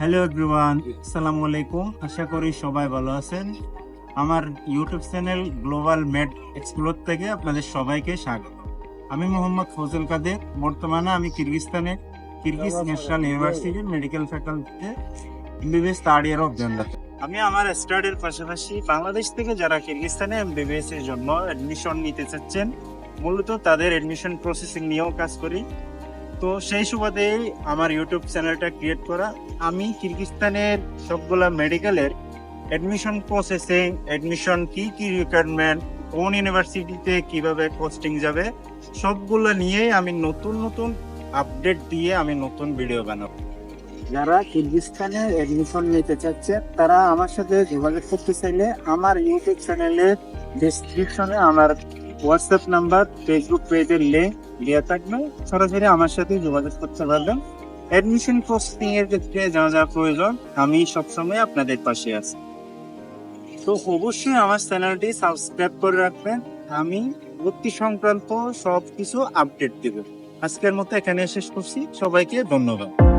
Hello everyone আসসালামু আলাইকুম আশা করি সবাই ভালো আছেন। আমার YouTube channel Global Med Explore থেকে আপনাদের সবাইকে স্বাগত। আমি মোহাম্মদ ফজল কাদের। বর্তমানে আমি কিরগিস্তানে, কিরগিজ ন্যাশনাল ইউনিভার্সিটির medical ফ্যাকাল্টিতে MBBS third year of gender আমি আমার স্টাডির পাশাপাশি বাংলাদেশ থেকে যারা কিরগিস্তানে এমবিবিএস এর জন্য অ্যাডমিশন নিতে চাচ্ছেন, মূলত তাদের অ্যাডমিশন প্রসেসিং নিয়েও কাজ করি। তো সেই সুবাদেই আমার ইউটিউব চ্যানেলটা ক্রিয়েট করা। আমি কিরগিস্তানের সবগুলা মেডিকেলের অ্যাডমিশন প্রসেসিং অ্যাডমিশন কি কি রিকোয়ারমেন্ট কোন ইউনিভার্সিটিতে কীভাবে পোস্টিং যাবে, সবগুলো নিয়েই আমি নতুন নতুন আপডেট দিয়ে আমি নতুন ভিডিও বানাবো। যারা কিরগিস্তানে অ্যাডমিশন নিতে চাচ্ছে, তারা আমার সাথে যোগাযোগ করতে চাইলে আমার ইউটিউব চ্যানেলের ডেসক্রিপশনে আমার হোয়াটসঅ্যাপ নাম্বার ফেসবুক পেজের লিঙ্ক থাকবে। সরাসরি আমার সাথে যোগাযোগ করতে পারবেন। অ্যাডমিশন প্রসেসিং এর ক্ষেত্রে যা যা প্রয়োজন, আমি সবসময় আপনাদের পাশে আছি। তো অবশ্যই আমার চ্যানেলটি সাবস্ক্রাইব করে রাখবেন। আমি ভর্তি সংক্রান্ত সব কিছু আপডেট দেব। আজকের মতো এখানে শেষ করছি। সবাইকে ধন্যবাদ।